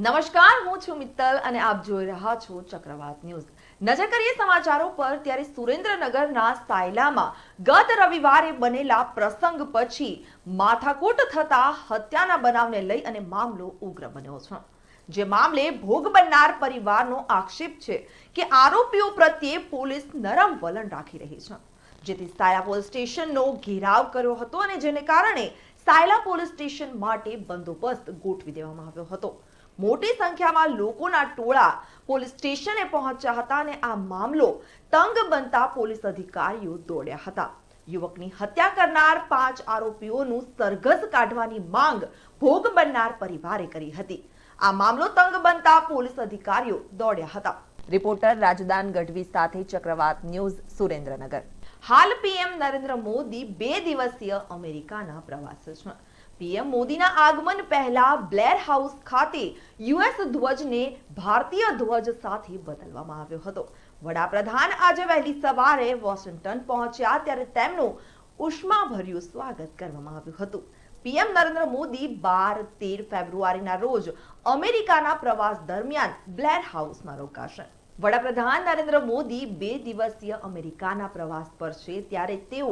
નમસ્કાર, હું છું મિત્તલ અને આપ જોઈ રહ્યા છો ચક્રવાત ન્યૂઝ. નજર કરીએ સમાચારો પર, ત્યારે સુરેન્દ્રનગરના સાયલામાં ગત રવિવારે બનેલા પ્રસંગ પછી માથાકૂટ થતા હત્યાના બનાવને લઈ અને મામલો ઉગ્ર બન્યો છે. જે મામલે ભોગ બનનાર પરિવારનો આક્ષેપ છે કે આરોપીઓ પ્રત્યે પોલીસ નરમ વલણ રાખી રહી છે. જેથી સાયલા પોલીસ સ્ટેશનનો ઘેરાવ કર્યો હતો અને જેને કારણે સાયલા પોલીસ સ્ટેશન માટે બંદોબસ્ત ગોઠવી દેવામાં આવ્યો હતો. મોટી સંખ્યામાં લોકોના ટોળા પોલીસ સ્ટેશને પહોંચ્યા હતા અને આ મામલો તંગ બનતા પોલીસ અધિકારીઓ દોડ્યા હતા. યુવકની હત્યા કરનાર પાંચ આરોપીઓનું સરઘસ કાઢવાની માંગ ભોગ બનનાર પરિવારે કરી હતી. આ મામલો તંગ બનતા પોલીસ અધિકારીઓ દોડ્યા હતા. રિપોર્ટર રાજદાન ગઢવી સાથે ચક્રવાત ન્યૂઝ, સુરેન્દ્રનગર. હાલ પીએમ નરેન્દ્ર મોદી બે દિવસીય અમેરિકાના પ્રવાસે છે. પીએમ મોદીના આગમન પહેલા બ્લેર હાઉસ ખાતે યુએસ ધ્વજને ભારતીય ધ્વજ સાથે બદલવામાં આવ્યો હતો. વડાપ્રધાન આજે વહેલી સવારે વોશિંગ્ટન પહોંચ્યા ત્યારે તેમનું ઉષ્માભર્યું સ્વાગત કરવામાં આવ્યું હતું. પીએમ નરેન્દ્ર મોદી બાર તેર ફેબ્રુઆરીના રોજ અમેરિકાના પ્રવાસ દરમિયાન બ્લેર હાઉસમાં રોકાશે. વડાપ્રધાન નરેન્દ્ર મોદી બે દિવસીય અમેરિકાના પ્રવાસ પર છે, ત્યારે તેઓ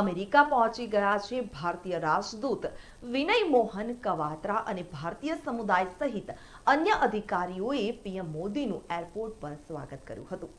અમેરિકા પહોંચી ગયા છે ભારતીય રાજદૂત વિનય મોહન કવાત્રા અને ભારતીય સમુદાય સહિત અન્ય અધિકારીઓએ પીએમ મોદીનું એરપોર્ટ પર સ્વાગત કર્યું હતું.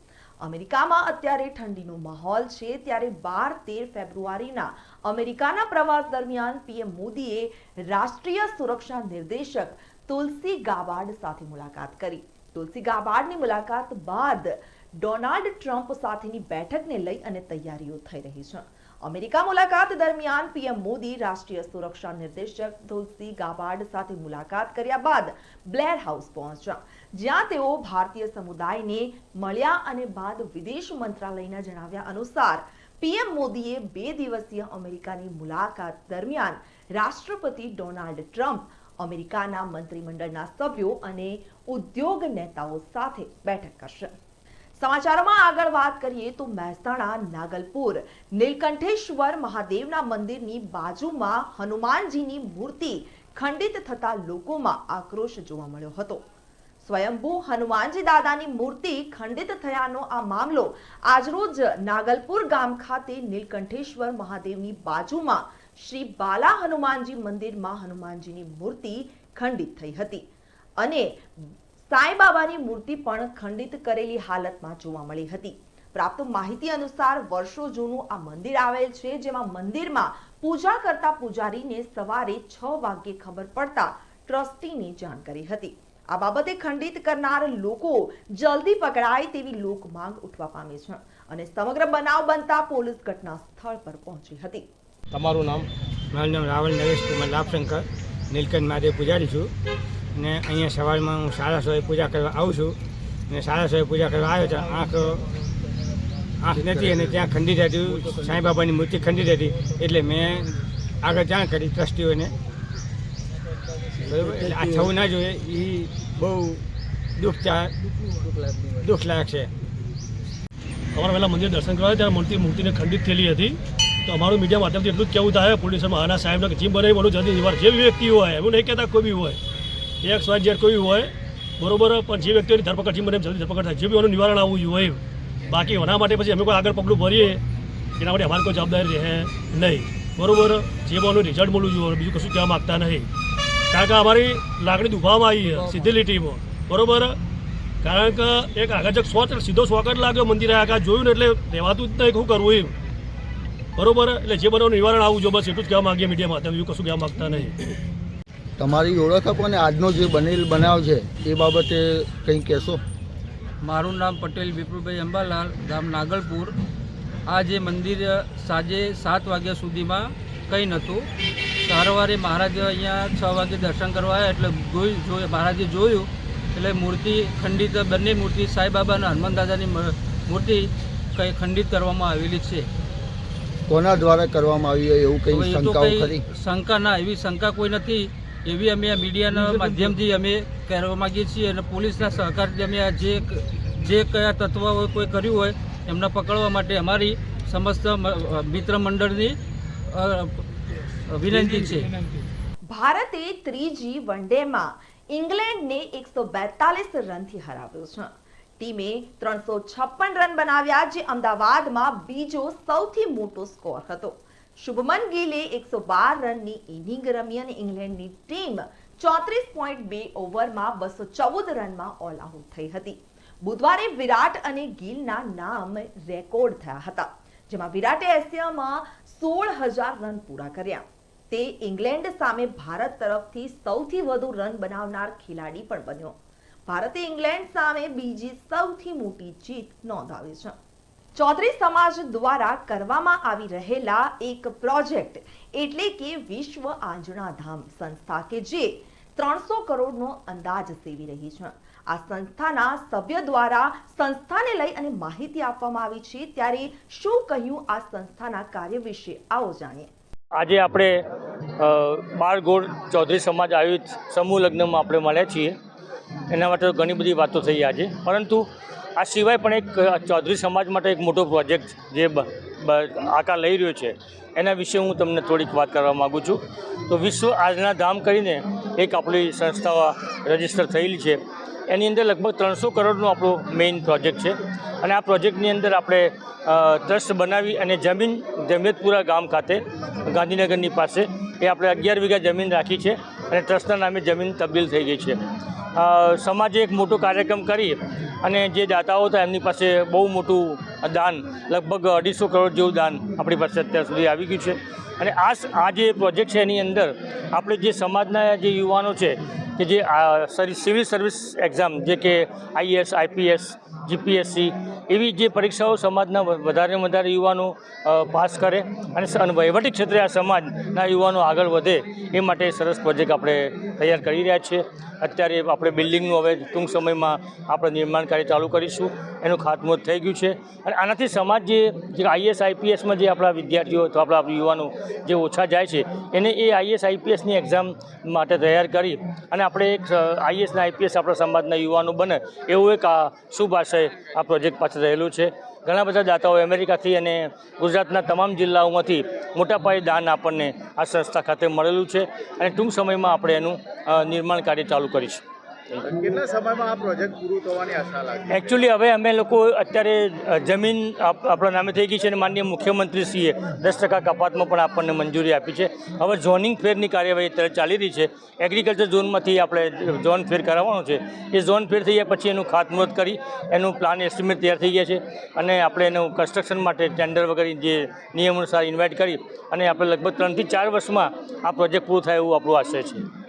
અમેરિકામાં અત્યારે ઠંડીનો માહોલ છે, ત્યારે બાર તેર ફેબ્રુઆરીના અમેરિકાના પ્રવાસ દરમિયાન પીએમ મોદીએ રાષ્ટ્રીય સુરક્ષા નિર્દેશક તુલસી ગાબાડ સાથે મુલાકાત કરી. તુલસી ગાબાર્ડની મુલાકાત બાદ ડોનાલ્ડ ટ્રમ્પ સાથેની બેઠકને લઈ અને તૈયારીઓ થઈ રહી છે. અમેરિકા મુલાકાત દરમિયાન પીએમ મોદી રાષ્ટ્રીય સુરક્ષા નિર્દેશક તુલસી ગાબાર્ડ સાથે મુલાકાત કર્યા બાદ બ્લેર હાઉસ પહોંચ્યા. જ્યાં તેઓ ભારતીય સમુદાયને મળ્યા અને બાદ વિદેશ મંત્રાલયના જણાવ્યા અનુસાર, પીએમ મોદીએ બે દિવસીય અમેરિકાની મુલાકાત દરમિયાન રાષ્ટ્રપતિ ડોનાલ્ડ ટ્રમ્પ અમેરિકાના મંત્રીમંડળના સભ્યો અને ઉદ્યોગ નેતાઓ સાથે બેઠક કરશે. સમાચારોમાં આગળ વાત કરીએ તો મહેસાણા, નાગલપુર, નીલકંઠેશ્વર મહાદેવના મંદિરની બાજુમાં હનુમાનજીની મૂર્તિ ખંડિત થતા લોકોમાં આક્રોશ જોવા મળ્યો હતો. સ્વયંભૂ હનુમાનજી દાદાની મૂર્તિ ખંડિત થયાનો આ મામલો આજરોજ નાગલપુર ગામ ખાતે નીલકંઠેશ્વર મહાદેવની બાજુમાં શ્રી બાલા હનુમાનજી મંદિરમાં હનુમાનજીની મૂર્તિ ખંડિત થઈ હતી. અને સાંઈબાબાની મૂર્તિ પણ ખંડિત કરેલી હાલતમાં જોવા મળી હતી. પ્રાપ્ત માહિતી અનુસાર વર્ષો જૂનું આ મંદિર આવેલ છે, જેમાં મંદિરમાં પૂજા કરતા પૂજારીને સવારે છ વાગ્યે ખબર પડતા ટ્રસ્ટીની જાણ કરી હતી. આ બાબતે ખંડિત કરનાર લોકો જલ્દી પકડાય તેવી લોક માંગ ઉઠવા પામી છે અને સમગ્ર બનાવ બનતા પોલીસ ઘટના સ્થળ પર પહોંચી હતી. તમારું નામ? મારું નામ રાવલ નરેશ કુમાર લાભશંકર. નીલકંઠ મહાદેવ પૂજારી છું. ને અહીંયા સવારમાં હું સારા સોએ પૂજા કરવા આવું છું. ને સાડા સોએ પૂજા કરવા આવ્યો તો આંખ આંખ નથી અને ત્યાં ખંડિત હતી. સાંઈબાબાની મૂર્તિ ખંડિત હતી. એટલે મેં આગળ જાણ કરી ટ્રસ્ટીઓને. બરાબર? એટલે આ થવું ના જોઈએ. એ બહુ દુઃખ દુઃખલાયક છે. અમારા પહેલાં મંદિર દર્શન કરવા ત્યારે મૂર્તિ મૂર્તિને ખંડિત થયેલી હતી. તો અમારું મીડિયા માધ્યમથી એટલું જ કેવું થાય પોલીસમાં આના સાહેબને જીમ બનાવી બોલું, જલ્દી નિવાર જે વ્યક્તિ હોય, એવું નહીં કહેતા કોઈ બી હોય. એક સ્વાદ જેડ કોઈ હોય, બરોબર, પણ જે વ્યક્તિઓની ધરપકડ જીમ બને જલ્દી ધરપકડ થાય, જે બી નિવારણ આવવું જોઈએ બાકી એના માટે પછી અમે કોઈ આગળ પગલું ભરીએ, એના માટે અમારી કોઈ જવાબદારી રહે નહીં. બરોબર, જે પણ રિઝલ્ટ મળવું જોઈએ, બીજું કશું કહેવા માગતા નહીં. કારણ કે અમારી લાગણી દુભાવવામાં આવી સીધી લીટીમાં. બરોબર? કારણ કે એક આગળ સો સીધો સ્વાગત લાગ્યો મંદિરે આગળ જોયું ને એટલે રહેવાતું જ નહીં શું કરવું એમ. બરોબર? એટલે જે બનાવનું નિવારણ આવું જો બસ એટલું જ કહેવા માંગીએ મીડિયા માધ્યમ એવું કશું કહેવા માગતા નહીં. તમારી ઓળખ આપો અને આજનો જે બનેલ બનાવ છે એ બાબતે કંઈ કહેશો? મારું નામ પટેલ વિપુલભાઈ અંબાલાલ ગામ નાગલપુર. આ જે મંદિર સાંજે સાત વાગ્યા સુધીમાં કંઈ નહોતું. સારવારે મહારાજ અહીંયા છ વાગે દર્શન કરવા આવ્યા એટલે જોઈ જોયું મહારાજે જોયું. એટલે મૂર્તિ ખંડિત બંને મૂર્તિ સાંઈબાબા અને હનુમાન દાદાની મૂર્તિ કંઈ ખંડિત કરવામાં આવેલી છે. કોના દ્વારા કરવામાં આવી હોય એવું કઈ શંકાઓ ખરી? શંકા ના એવી શંકા કોઈ નથી. એવી અમે આ મીડિયાના માધ્યમથી અમે કહેવા માગીએ છીએ અને પોલીસના સહકારથી અમે આ જે જે કયા તત્વો કોઈ કર્યું હોય એમને પકડવા માટે અમારી સમસ્ત મ- મિત્ર મંડળની વિનંતી છે. ભારતે ત્રીજી વનડેમાં ઇંગ્લેન્ડને એકસો બેતાલીસ રનથી હરાવ્યો છે. ટીમે ત્રણસો છપ્પન રન બનાવ્યા, જે અમદાવાદમાં બીજો સૌથી મોટો સ્કોર હતો. શુભમન ગિલે એકસો બાર રનની ઇનિંગ રમી અને ઇંગ્લેન્ડની ટીમ ચોત્રીસ પોઈન્ટ બે ઓવરમાં બસો ચૌદ રનમાં ઓલ આઉટ થઈ હતી. બુધવારે વિરાટ અને ગિલના નામ રેકોર્ડ થયા હતા, જેમાં વિરાટે એશિયામાં સોળ હજાર રન પૂરા કર્યા. તે ઇંગ્લેન્ડ સામે ભારત તરફથી સૌથી વધુ રન બનાવનાર ખેલાડી પણ બન્યો. ભારતે ઇંગ્લેન્ડ સામે બીજી સૌથી મોટી જીત નોંધાવી છે. ચૌધરી સમાજ દ્વારા કરવામાં આવી રહેલા એક પ્રોજેક્ટ એટલે કે વિશ્વ આંજણા ધામ સંસ્થા કે જે ત્રણસો કરોડનો અંદાજ સેવી રહી છે. આ સંસ્થાના સભ્ય દ્વારા સંસ્થાને લઈ અને માહિતી આપવામાં આવી છે. ત્યારે શું કહ્યું આ સંસ્થાના કાર્ય વિશે આવો જાણીએ. આજે આપણે બાળગોળ ચૌધરી સમાજ આયોજિત સમૂહ લગ્નમાં આપણે મળ્યા છીએ. એના માટે ઘણી બધી વાતો થઈ આજે. પરંતુ આ સિવાય પણ એક ચૌધરી સમાજ માટે એક મોટો પ્રોજેક્ટ જે આકાર લઈ રહ્યો છે, એના વિશે હું તમને થોડીક વાત કરવા માગું છું. તો વિશ્વ આજના ધામ કરીને એક આપણી સંસ્થા રજિસ્ટર થયેલી છે. એની અંદર લગભગ ત્રણસો કરોડનો આપણો મેઇન પ્રોજેક્ટ છે. અને આ પ્રોજેક્ટની અંદર આપણે ટ્રસ્ટ બનાવી અને જમીન જમેતપુરા ગામ ખાતે ગાંધીનગરની પાસે એ આપણે અગિયાર વીઘા જમીન રાખી છે અને ટ્રસ્ટના નામે જમીન તબદીલ થઈ ગઈ છે. સમાજે એક મોટો કાર્યક્રમ કરી અને જે દાતાઓ હતા એમની પાસે બહુ મોટું દાન, લગભગ અઢીસો કરોડ જેવું દાન આપણી પાસે અત્યાર સુધી આવી ગયું છે. અને આ આ જે પ્રોજેક્ટ છે એની અંદર આપણે જે સમાજના જે યુવાનો છે કે જે સિવિલ સર્વિસ એક્ઝામ જે કે આઈએસ આઈપીએસ જીપીએસસી એવી જે પરીક્ષાઓ સમાજના વધારે વધારે યુવાનો પાસ કરે અને વહીવટી ક્ષેત્રે આ સમાજના યુવાનો આગળ વધે એ માટે સરસ પ્રોજેક્ટ આપણે તૈયાર કરી રહ્યા છીએ. અત્યારે આપણે બિલ્ડિંગનું હવે ટૂંક સમયમાં આપણે નિર્માણ કાર્ય ચાલુ કરીશું. એનું ખાતમુહૂર્ત થઈ ગયું છે. અને આનાથી સમાજ જે આઈએસ આઈપીએસમાં જે આપણા વિદ્યાર્થીઓ અથવા આપણા યુવાનો જે ઓછા જાય છે, એને એ આઈએસ, આઈપીએસની એક્ઝામ માટે તૈયાર કરી અને આપણે એક આઈએસ આઈપીએસ આપણા સમાજના યુવાનો બને એવું એક આ શુભ આશય આ પ્રોજેક્ટ પાછળ રહેલું છે. ઘણા બધા દાતાઓ અમેરિકાથી અને ગુજરાતના તમામ જિલ્લાઓમાંથી મોટા પાયે દાન આપણને આ સંસ્થા ખાતે મળેલું છે અને ટૂંક સમયમાં આપણે એનું નિર્માણ કાર્ય ચાલુ કરીશું. કેટલા સમયમાં આ પ્રોજેક્ટ પૂરું થવાની આશા લાગે? એકચ્યુઅલી હવે અમે લોકો અત્યારે જમીન આપ- આપણા નામે થઈ ગઈ છે અને માનનીય મુખ્યમંત્રીશ્રીએ દસ ટકા કપાતમાં પણ આપણને મંજૂરી આપી છે. હવે ઝોનિંગ ફેરની કાર્યવાહી અત્યારે ચાલી રહી છે. એગ્રીકલ્ચર ઝોનમાંથી આપણે ઝોન ફેર કરાવવાનો છે. એ ઝોન ફેર થઈ ગયા પછી એનું ખાતમુહૂર્ત કરી, એનું પ્લાન એસ્ટિમેટ તૈયાર થઈ ગયા છે. અને આપણે એનું કન્સ્ટ્રક્શન માટે ટેન્ડર વગેરે જે નિયમ અનુસાર ઇન્વાઇટ કરી અને આપણે લગભગ ત્રણથી ચાર વર્ષમાં આ પ્રોજેક્ટ પૂરો થાય એવું આપણું આશય છે.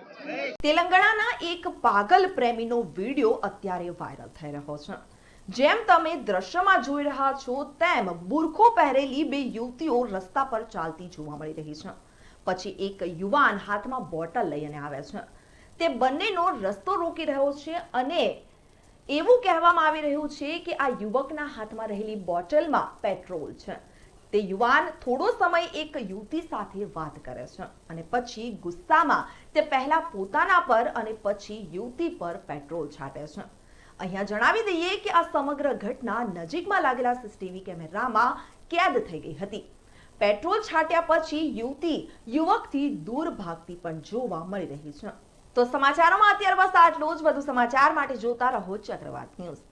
તેલંગાણાના એક પાગલ પ્રેમીનો વીડિયો અત્યારે વાયરલ થઈ રહ્યો છે. જેમ તમે દ્રશ્યમાં જોઈ રહ્યા છો, તેમ બુરખો પહેરેલી બે યુવતીઓ રસ્તા પર ચાલતી જોવા મળી રહી છે. પછી એક યુવાન હાથમાં બોટલ લઈને આવે છે. તે બંનેનો રસ્તો રોકી રહ્યો છે અને એવું કહેવામાં આવી રહ્યું છે કે આ યુવકના હાથમાં રહેલી બોટલમાં પેટ્રોલ છે. તે યુવાન થોડો સમય એક યુવતી સાથે વાત કરે છે અને પછી ગુસ્સામાં તે પહેલા પોતાના પર અને પછી યુવતી પર પેટ્રોલ છાંટે છે. અહીંયા જણાવી દઈએ કે આ સમગ્ર ઘટના નજીકમાં લાગેલા સીસીટીવી કેમેરામાં કેદ થઈ ગઈ હતી. પેટ્રોલ છાંટ્યા પછી યુવતી યુવકથી દૂર ભાગતી પણ જોવા મળી રહી છે. તો સમાચારોમાં અત્યારે બસ આટલું જ. વધુ સમાચાર માટે જોતા રહો ચક્રવાત ન્યૂઝ.